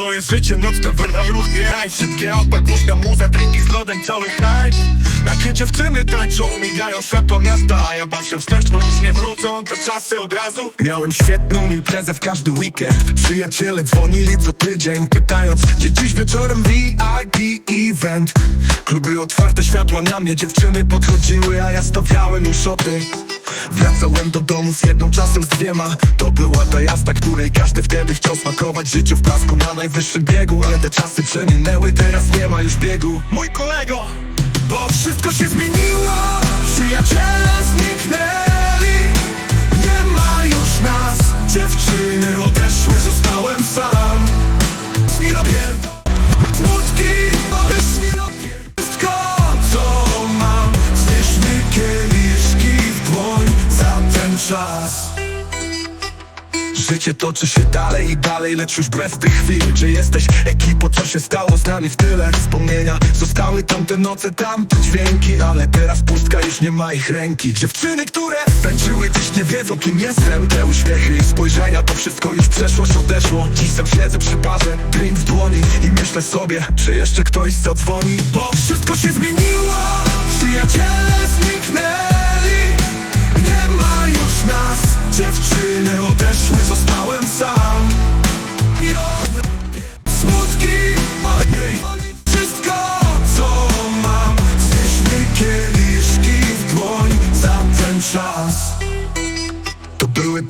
To jest życie nocne, wolna ruch nie raj. Wszystkie auta, głośna muza, drinki z lodem, cały hajs. Takie dziewczyny tańczą, migają światło miasta A ja patrzę wstecz, bo już nie wrócą. Te czasy od razu. Miałem świetną imprezę w każdy weekend. Przyjaciele dzwonili co tydzień Pytając, gdzie dziś wieczorem VIP event? Kluby otwarte, światła na mnie Dziewczyny podchodziły, a ja stawiałem im szoty Wracałem do domu z jedną, czasem z dwiema. To była ta jazda, której każdy wtedy chciał smakować. Życiu w blasku na najwyższym biegu Ale te czasy przeminęły, teraz nie ma już biegu. Mój kolego, bo wszystko się zmieniło czas. Życie toczy się dalej i dalej, lecz już bez tych chwil. Gdzie jesteś ekipo, co się stało z nami w tyle? Wspomnienia, zostały tamte noce, tamte dźwięki Ale teraz pustka, już nie ma ich ręki. Dziewczyny, które tańczyły dziś nie wiedzą kim jestem. Te uśmiechy i spojrzenia, to wszystko już przeszłość odeszło. Dziś sam siedzę przy parze, drink w dłoni I myślę sobie, czy jeszcze ktoś zadzwoni. Bo wszystko się zmieniło, przyjaciele zniknęli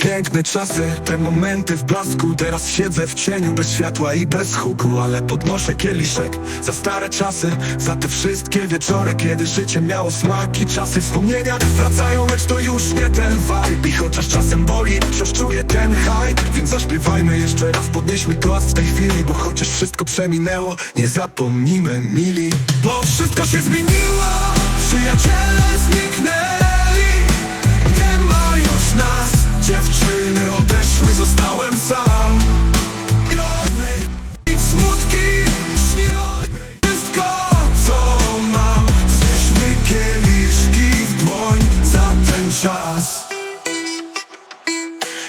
piękne czasy, te momenty w blasku. Teraz siedzę w cieniu bez światła i bez huku Ale podnoszę kieliszek za stare czasy Za te wszystkie wieczory, kiedy życie miało smak I czasy wspomnienia wracają, lecz to już nie ten vibe. I chociaż czasem boli, wciąż czuję ten hype. Więc zaśpiewajmy jeszcze raz, podnieśmy toast w tej chwili Bo chociaż wszystko przeminęło, nie zapomnimy mili. Bo wszystko się zmieniło, przyjaciele zniknęli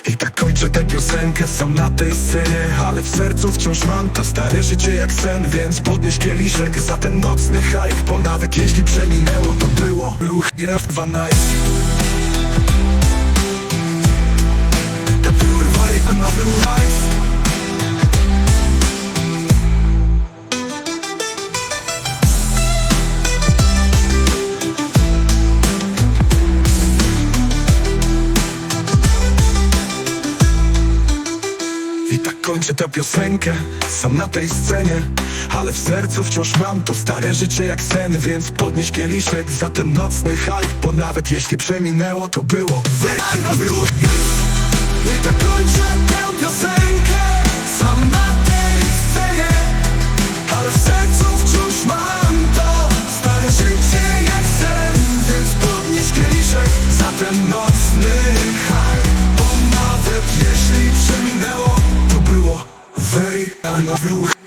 i tak kończę tę piosenkę sam na tej scenie Ale w sercu wciąż mam to stare życie jak sen Więc podnieś kieliszek za ten nocny hype Bo nawet jeśli przeminęło to było. Był chwiew 12 The pure vibe and nowy life I tak kończę tę piosenkę Sam na tej scenie. Ale w sercu wciąż mam to stare życie jak sen Więc podnieś kieliszek za ten nocny hype Bo nawet jeśli przeminęło to było I tak kończę love you